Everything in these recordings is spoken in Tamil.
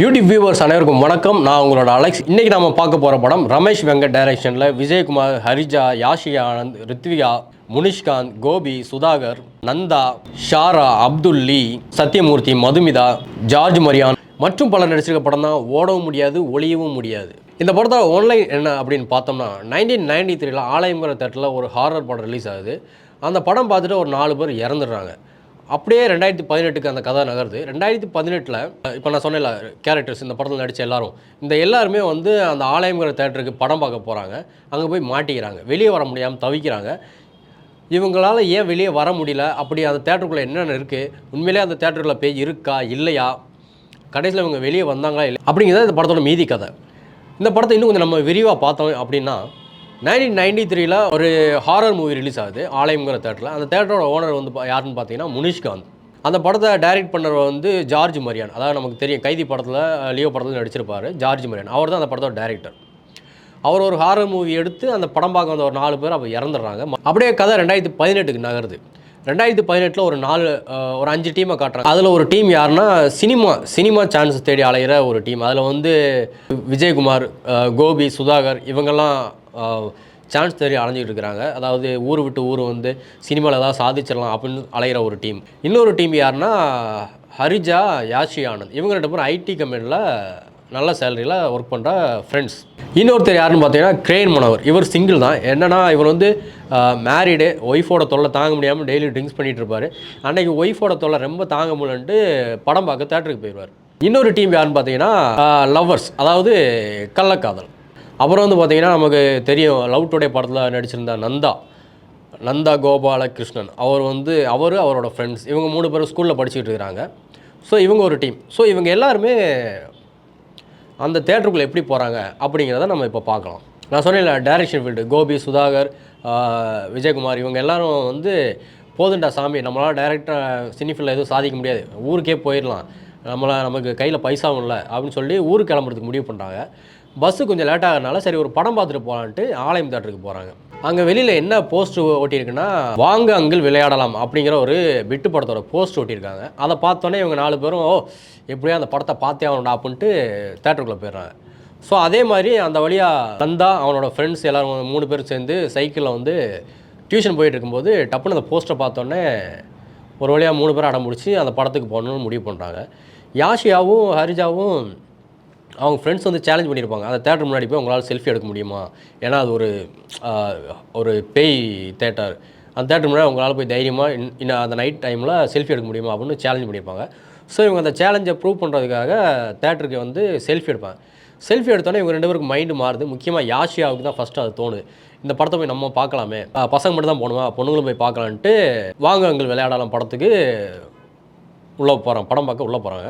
யூடியூப் வியூவர்ஸ் அனைவருக்கும் வணக்கம். நான் உங்களோட அலெக்ஸ். இன்றைக்கி நம்ம பார்க்க போகிற படம் ரமேஷ் வெங்கட் டைரக்ஷனில் விஜயகுமார் ஹரிஜா யாஷிகா ஆனந்த் ரித்விகா முனிஷ்காந்த் கோபி சுதாகர் நந்தா ஷாரா அப்துல் லீ சத்யமூர்த்தி மதுமிதா ஜார்ஜ் மரியான் மற்றும் பலர் நடிச்சிருக்க படம் தான் ஓடவும் முடியாது ஒளியவும் முடியாது. இந்த படத்தோட ஆன்லைன் என்ன அப்படின்னு பார்த்தோம்னா நைன்டீன் நைன்டி த்ரீல ஆலயங்கிற தேட்டரில் ஒரு ஹாரர் படம் ரிலீஸ் ஆகுது. அந்த படம் பார்த்துட்டு ஒரு நாலு பேர் இறந்துடுறாங்க. அப்படியே ரெண்டாயிரத்தி பதினெட்டுக்கு அந்த கதை நகருது. ரெண்டாயிரத்தி பதினெட்டில் இப்போ நான் சொன்னேன்ல கேரக்டர்ஸ் இந்த படத்தில் நடித்த எல்லாரும். இந்த எல்லாருமே வந்து அந்த ஆலயங்கிற தேட்டருக்கு படம் பார்க்க போகிறாங்க அங்கே போய் மாட்டிக்கிறாங்க. வெளியே வர முடியாமல் தவிக்கிறாங்க. இவங்களால ஏன் வெளியே வர முடியல? அப்படி அந்த தேட்டருக்குள்ளே என்னென்ன இருக்குது உண்மையிலே அந்த தேட்டருக்குள்ளே பேய் இருக்கா? இல்லையா? கடைசியில் இவங்க வெளியே வந்தாங்களா? இல்லை அப்படிங்கிறத இந்த படத்தோட மீதி கதை. இந்த படத்தை இன்னும் கொஞ்சம் நம்ம விரிவாக பார்த்தோம் அப்படின்னா நைன்டீன் நைன்டி த்ரீல ஒரு ஹாரர் மூவி ரிலீஸ் ஆகுது ஆலயம்ங்கிற தேட்டரில் அந்த தேட்டரோட ஓனர் வந்து யாருன்னு பார்த்தீங்கன்னா முனிஷ்காந்த் அந்த படத்தை டைரக்ட் பண்ணவர் வந்து ஜார்ஜ் மரியான். அதாவது நமக்கு தெரியும் கைதி படத்தில் லியோ படத்தில் நடிச்சிருப்பார் ஜார்ஜ் மரியான். அவர் தான் அந்த படத்தோட டைரக்டர் அவர் ஒரு ஹாரர் மூவி எடுத்து அந்த படம் பார்க்க வந்த ஒரு நாலு பேர் அப்போ இறந்துடுறாங்க. அப்படியே கதை ரெண்டாயிரத்தி பதினெட்டுக்கு நகருது. ரெண்டாயிரத்தி பதினெட்டில் ஒரு நாலு ஒரு அஞ்சு டீமை காட்டுறாங்க. அதில் ஒரு டீம் யாருன்னா சினிமா சினிமா சான்ஸ் தேடி அலைகிற ஒரு டீம் அதில் வந்து விஜயகுமார் கோபி சுதாகர் இவங்கெல்லாம் சான்ஸ் தேடி அலைஞ்சிட்டு இருக்கிறாங்க. அதாவது ஊர் விட்டு ஊர் வந்து சினிமாவில் ஏதாவது சாதிச்சிடலாம் அப்படின்னு அலைகிற ஒரு டீம் இன்னொரு டீம் யாருன்னா ஹரிஜா யாஷி ஆனந்த். இவங்க ரெண்டு பேரும் ஐடி கம்பெனியில் நல்ல சேலரியில் ஒர்க் பண்ணுற ஃப்ரெண்ட்ஸ் இன்னொருத்தர் யாருன்னு பார்த்தீங்கன்னா கிரேன் மனவர் இவர் சிங்கிள் தான். என்னென்னா இவர் வந்து மேரிடு ஒய்ஃபோட தொல்லை தாங்க முடியாமல் டெய்லி ட்ரிங்க்ஸ் பண்ணிகிட்டு இருப்பார். அன்னைக்கு ஒய்ஃபோட தொல்லை ரொம்ப தாங்க முடியலன்ட்டு படம் பார்க்க தேட்டருக்கு போயிடுவார். இன்னொரு டீம் யாருன்னு பார்த்தீங்கன்னா லவ்வர்ஸ் அதாவது கள்ளக்காதல். அப்புறம் வந்து பார்த்தீங்கன்னா நமக்கு தெரியும் லவ் டுடே படத்தில் நடிச்சிருந்த நந்தா நந்தா கோபாலகிருஷ்ணன். அவர் வந்து அவர் அவரோட ஃப்ரெண்ட்ஸ் இவங்க மூணு பேரும் ஸ்கூலில் படிச்சுக்கிட்டு இருக்கிறாங்க. ஸோ இவங்க ஒரு டீம் ஸோ இவங்க எல்லாருமே அந்த தேட்டருக்குள்ளே எப்படி போகிறாங்க அப்படிங்கிறத நம்ம இப்போ பார்க்கலாம். நான் சொன்னேன்ல டைரக்ஷன் ஃபீல்டு கோபி சுதாகர் விஜயகுமார் இவங்க எல்லாரும் வந்து போதுண்டா சாமி நம்மளால் டைரெக்டாக சினிஃபில் எதுவும் சாதிக்க முடியாது. ஊருக்கே போயிடலாம். நம்மளை நமக்கு கையில் பைசாவும் இல்லை அப்படின்னு சொல்லி ஊருக்கு கிளம்புறதுக்கு முடிவு பண்ணுறாங்க பஸ்ஸு கொஞ்சம் லேட் ஆகிறனால சரி ஒரு படம் பார்த்துட்டு போகலான்ட்டு ஆலயம் தேட்டருக்கு போகிறாங்க அங்கே வெளியில் என்ன போஸ்ட் ஓட்டியிருக்குன்னா வாங்க அங்கிள் விளையாடலாம் அப்படிங்கிற ஒரு விட்டு படத்தோட போஸ்ட் ஓட்டியிருக்காங்க அதை பார்த்தோன்னே இவங்க நாலு பேரும் ஓ எப்படியோ அந்த படத்தை பார்த்தே ஆகணும்டா அப்படின்ட்டு தேட்டருக்குள்ளே போயிடுறாங்க. ஸோ அதே மாதிரி அந்த வழியாக நந்தா அவனோட ஃப்ரெண்ட்ஸ் எல்லோரும் மூணு பேரும் சேர்ந்து சைக்கிளில் வந்து டியூஷன் போயிட்டு இருக்கும்போது டப்புன்னு அந்த போஸ்ட்டை பார்த்தோன்னே ஒரு வழியாக மூணு பேரும் அடம் பிடிச்சி அந்த படத்துக்கு போகணுன்னு முடிவு பண்ணுறாங்க யாஷியாவும் ஹரிஜாவும் அவங்க ஃப்ரெண்ட்ஸ் வந்து சேலஞ்ச் பண்ணியிருப்பாங்க அந்த தேட்டர் முன்னாடி போய் உங்களால் செல்ஃபி எடுக்க முடியுமா? ஏன்னா அது ஒரு ஒரு பேய் தேட்டர். அந்த தேட்டர் முன்னாடி உங்களால் போய் தைரியமாக இன்னும் அந்த நைட் டைமில் செல்ஃபி எடுக்க முடியுமா அப்படின்னு சேலஞ்ச் பண்ணியிருப்பாங்க ஸோ இவங்க அந்த சேலஞ்சை ப்ரூவ் பண்ணுறதுக்காக தேட்டருக்கு வந்து செல்ஃபி எடுப்பாங்க. செல்ஃபி எடுத்தோன்னே இவங்க ரெண்டு பேருக்கு மைண்டு மாறுது. முக்கியமாக யாஷியாவுக்கு தான் ஃபஸ்ட்டு அது தோணுது. இந்த படத்தை போய் நம்ம பார்க்கலாமே. பசங்க மட்டும் தான் போகணுமா? பொண்ணுங்களும் போய் பார்க்கலான்ட்டு வாங்க எங்கள் விளையாடலாம் படத்துக்கு. உள்ளே போகிறோம் படம் பார்க்க உள்ளே போகிறாங்க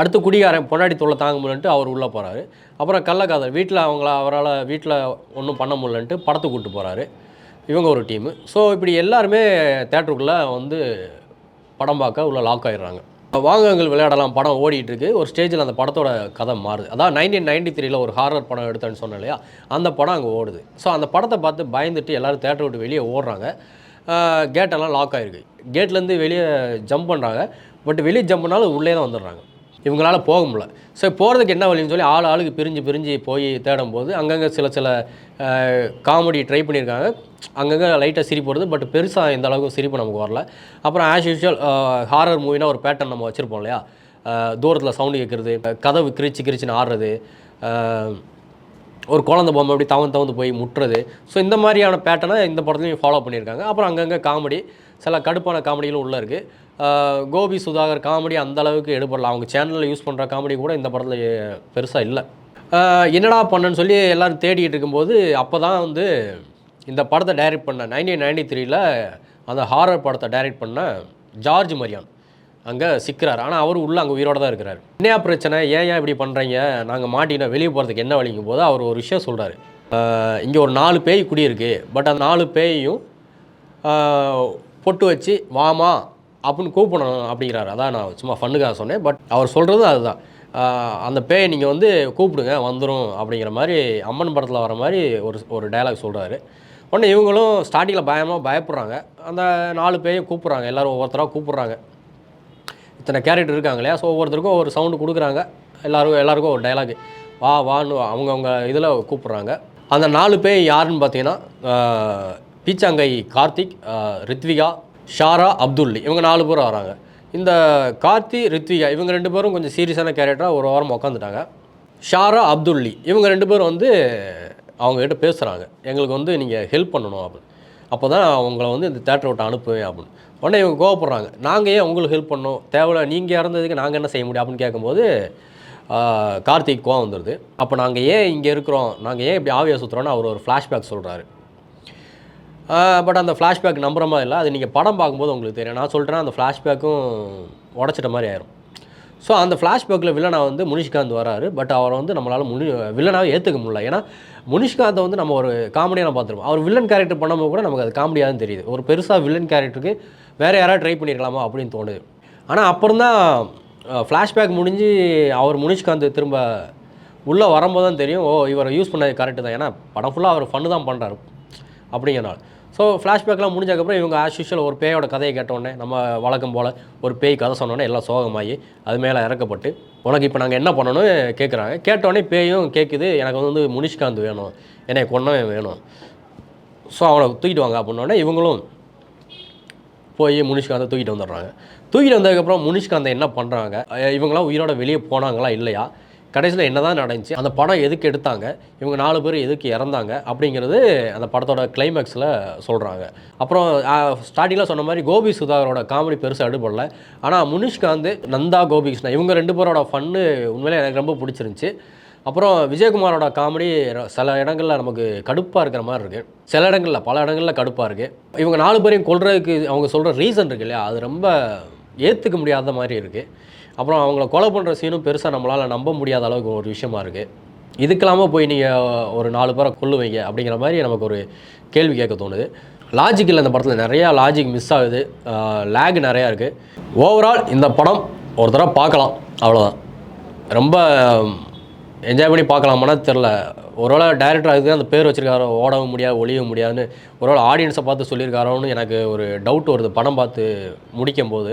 அடுத்து குடிகாரன் பொன்னாடி தொல்லை தாங்க முடியலன்ட்டு அவர் உள்ளே போகிறாரு அப்புறம் கள்ளக்காதல் வீட்டில் அவங்கள அவரால் வீட்டில் ஒன்றும் பண்ண முடியலன்ட்டு படத்துக்கு கூப்பிட்டு போகிறாரு இவங்க ஒரு டீமு. ஸோ இப்படி எல்லாருமே தேட்டருக்குள்ளே வந்து படம் பார்க்க உள்ளே லாக் ஆகிடுறாங்க வாங்கங்கள் விளையாடலாம் படம் ஓடிட்டு இருக்கு ஒரு ஸ்டேஜில் அந்த படத்தோட கதை மாறுது. அதான் நைன்டீன் நைன்டி த்ரீல ஒரு ஹாரர் படம் எடுத்தேன்னு சொன்னேன் இல்லையா? அந்த படம் அங்கே ஓடுது. ஸோ அந்த படத்தை பார்த்து பயந்துட்டு எல்லாரும் தேட்டர் விட்டு வெளியே ஓடுறாங்க. கேட்டெல்லாம் லாக் ஆகிருக்கு கேட்லேருந்து வெளியே ஜம்ப் பண்ணுறாங்க பட் வெளியே ஜம்ப் பண்ணாலும் உள்ளே தான் வந்துடுறாங்க. இவங்களால போக முடியல. ஸோ போகிறதுக்கு என்ன வழின்னு சொல்லி ஆள் ஆளுக்கு பிரிஞ்சு பிரிஞ்சு போய் தேடும் போது அங்கங்கே சில சில காமெடி ட்ரை பண்ணியிருக்காங்க. அங்கங்கே லைட்டாக சிரிப்பு வருது பட் பெருசாக இந்த அளவுக்கு சிரிப்பு நமக்கு வரல. அப்புறம் ஆஸ் யூஷுவல் ஹாரர் மூவினா ஒரு பேட்டர்ன் நம்ம வச்சுருப்போம் இல்லையா? தூரத்தில் சவுண்டு கேட்குறது கதவு கிரிச்சு கிரிச்சின்னு ஆடுறது ஒரு குழந்தை பொம்மை அப்படி தவந்து தவந்து போய் முட்டுறது. ஸோ இந்த மாதிரியான பேட்டர்னை இந்த படத்துலையும் ஃபாலோ பண்ணியிருக்காங்க. அப்புறம் அங்கங்கே காமெடி சில கடுப்பான காமெடிகளும் உள்ளே இருக்குது கோபி சுதாகர் காமெடி அந்த அளவுக்கு எடுபடல. அவங்க சேனலில் யூஸ் பண்ணுற காமெடி கூட இந்த படத்தில் பெருசாக இல்லை. என்னடா பண்ணேன்னு சொல்லி எல்லோரும் தேடிட்டு இருக்கும்போது அப்போ தான் வந்து இந்த படத்தை டைரக்ட் பண்ண நைன்டீன் நைன்டி த்ரீல அந்த ஹாரர் படத்தை டைரக்ட் பண்ண ஜார்ஜ் மரியான் அங்கே சிக்கிறார். ஆனால் அவர் உள்ளே அங்கே உயிரோட தான் இருக்கிறார். என்னையா பிரச்சனை? ஏன் ஏன் இப்படி பண்ணுறீங்க நாங்கள் மாட்டினா வெளியே போகிறதுக்கு என்ன வழிங்கும் போது அவர் ஒரு விஷயம் சொல்கிறார் இங்கே ஒரு நாலு பேய் குடியிருக்கு. பட் அந்த நாலு பேயையும் பொட்டு வச்சு வாமா அப்படின்னு கூப்பிடணும் அப்படிங்கிறாரு. அதான் நான் சும்மா ஃபண்ணுக்காக சொன்னேன். பட் அவர் சொல்கிறது அதுதான். அந்த பேயை நீங்கள் வந்து கூப்பிடுங்க வந்துடும் அப்படிங்கிற மாதிரி அம்மன் படத்தில் வர மாதிரி ஒரு ஒரு டயலாக் சொல்கிறாரு உடனே இவங்களும் ஸ்டார்டிங்கில் பயமாக பயப்படுறாங்க. அந்த நாலு பேயும் கூப்பிட்றாங்க. எல்லாரும் ஒவ்வொருத்தராக கூப்பிட்றாங்க. இத்தனை கேரக்டர் இருக்காங்க இல்லையா? ஸோ ஒவ்வொருத்தருக்கும் ஒரு சவுண்டு கொடுக்குறாங்க. எல்லாருக்கும் எல்லாருக்கும் ஒரு டைலாக் வா வான்னு அவங்கவுங்க இதில் கூப்பிட்றாங்க. அந்த நாலு பேர் யாருன்னு பார்த்தீங்கன்னா பீச்சாங்கை கார்த்திக் ரித்விகா ஷாரா அப்துல்லி. இவங்க நாலு பேர் வராங்க இந்த கார்த்தி ரித்விகா இவங்க ரெண்டு பேரும் கொஞ்சம் சீரியஸான கேரக்டராக ஒரு வாரம் உட்காந்துட்டாங்க ஷாரா அப்துல்லி. இவங்க ரெண்டு பேரும் வந்து அவங்ககிட்ட பேசுகிறாங்க எங்களுக்கு வந்து நீங்கள் ஹெல்ப் பண்ணணும் அப்படின்னு அப்போ தான் அவங்கள வந்து இந்த தேட்டரை விட்டு அனுப்புவேன் அப்படின்னு. உடனே இவங்க கோவப்படுறாங்க. நாங்கள் ஏன் உங்களுக்கு ஹெல்ப் பண்ணோம் தேவையில்ல நீங்கள் இறந்ததுக்கு நாங்கள் என்ன செய்ய முடியும் அப்படின்னு கேட்கும்போது கார்த்திக் கோவம் வந்துடுது அப்போ நாங்கள் ஏன் இங்கே இருக்கிறோம்? நாங்கள் ஏன் இப்படி ஆவியை சுற்றுறோன்னு அவர் ஒரு ஃப்ளாஷ்பேக் சொல்கிறாரு பட் அந்த ஃப்ளாஷ்பேக் நம்புற மாதிரி இல்லை. அது நீங்கள் படம் பார்க்கும்போது உங்களுக்கு தெரியும். நான் சொல்கிறேன் அந்த ஃப்ளாஷ்பேக்கும் உடச்சிட்ட மாதிரி ஆயிரும். ஸோ அந்த ஃப்ளாஷ்பேக்கில் வில்லனா வந்து முனிஷ்காந்த் வராரு. பட் அவரை வந்து நம்மளால் முனி வில்லனாவே ஏற்றுக்க முடியல. ஏன்னா முனிஷ்காந்தை வந்து நம்ம ஒரு காமெடியாக பார்த்துருப்போம். அவர் வில்லன் கேரக்டர் பண்ணும்போது கூட நமக்கு அது காமெடியாக தான் தெரியுது. ஒரு பெருசாக வில்லன் கேரக்டருக்கு வேறு யாராவது ட்ரை பண்ணியிருக்கலாமா அப்படின்னு தோணுது. ஆனால் அப்புறம் தான் ஃப்ளாஷ்பேக் முடிஞ்சு அவர் முனிஷ்காந்த் திரும்ப உள்ளே வரும்போது தான் தெரியும். ஓ இவரை யூஸ் பண்ணது கரெக்டு தான். ஏன்னா படம் ஃபுல்லாக அவர் ஃபன்னு தான் பண்ணுறாரு அப்படிங்கிறனால ஸோ ஃப்ளாஷ்பேக்லாம் முடிஞ்சதுக்கப்புறம் இவங்க ஆஸ் யூஷுவல் ஒரு பேயோட கதையை கேட்டோடனே நம்ம வழக்கம் போல் ஒரு பேய் கதை சொன்னோன்னே எல்லாம் சோகமாகி அது மேலே இறக்கப்பட்டு உனக்கு இப்போ நாங்கள் என்ன பண்ணணும்னு கேட்குறாங்க கேட்டோடனே பேயும் கேட்குது எனக்கு வந்து முனிஷ்காந்த் வேணும். என்னை கொன்னவன் வேணும். ஸோ அவனை தூக்கிட்டு வாங்க அப்படின்னோடனே இவங்களும் போய் முனிஷ்காந்தை தூக்கிட்டு வந்துடுறாங்க. தூக்கிட்டு வந்ததுக்கப்புறம் முனிஷ்காந்தை என்ன பண்ணுறாங்க இவங்களாம் உயிரோட வெளியே போனாங்களா இல்லையா? கடைசியில் என்ன தான் நடந்துச்சு அந்த படம் எதுக்கு எடுத்தாங்க இவங்க நாலு பேர் எதுக்கு இறந்தாங்க அப்படிங்கிறது அந்த படத்தோட கிளைமேக்ஸில் சொல்கிறாங்க அப்புறம் ஸ்டார்டிங்கில் சொன்ன மாதிரி கோபி சுதாகரோட காமெடி பெருசாக அடுபடல ஆனால் முனிஷ்காந்த் நந்தா கோபி கிருஷ்ணா இவங்க ரெண்டு பேரோட ஃபன்னு உண்மையிலே எனக்கு ரொம்ப பிடிச்சிருந்துச்சி. அப்புறம் விஜயகுமாரோட காமெடி சில இடங்களில் நமக்கு கடுப்பாக இருக்கிற மாதிரி இருக்குது சில இடங்களில் பல இடங்களில் கடுப்பாக இருக்குது இவங்க நாலு பேரையும் கொள்றதுக்கு அவங்க சொல்கிற ரீசன் இருக்கு இல்லையா? அது ரொம்ப ஏற்றுக்க முடியாத மாதிரி இருக்குது அப்புறம் அவங்கள கொலை பண்ணுற சீனும் பெருசாக நம்மளால் நம்ப முடியாத அளவுக்கு ஒரு விஷயமா இருக்குது இதுக்கெல்லாமல் போய் நீங்கள் ஒரு நாலு பேரை கொல்லுவீங்க அப்படிங்கிற மாதிரி நமக்கு ஒரு கேள்வி கேட்க தோணுது. லாஜிக்கில் இல்லை இந்த படத்தில் நிறையா லாஜிக் மிஸ் ஆகுது. லேக் நிறையா இருக்குது ஓவரால் இந்த படம் ஒரு தடவை பார்க்கலாம். அவ்வளோதான் ரொம்ப என்ஜாய் பண்ணி பார்க்கலாமானா தெரில ஒருவேளை டேரக்டர் அதுக்கு அந்த பேர் வச்சுருக்காரோ ஓடவும் முடியாது ஒழியவும் முடியாதுன்னு. ஒருவேளை ஆடியன்ஸை பார்த்து சொல்லியிருக்காரோன்னு எனக்கு ஒரு டவுட் வருது. படம் பார்த்து முடிக்கும் போது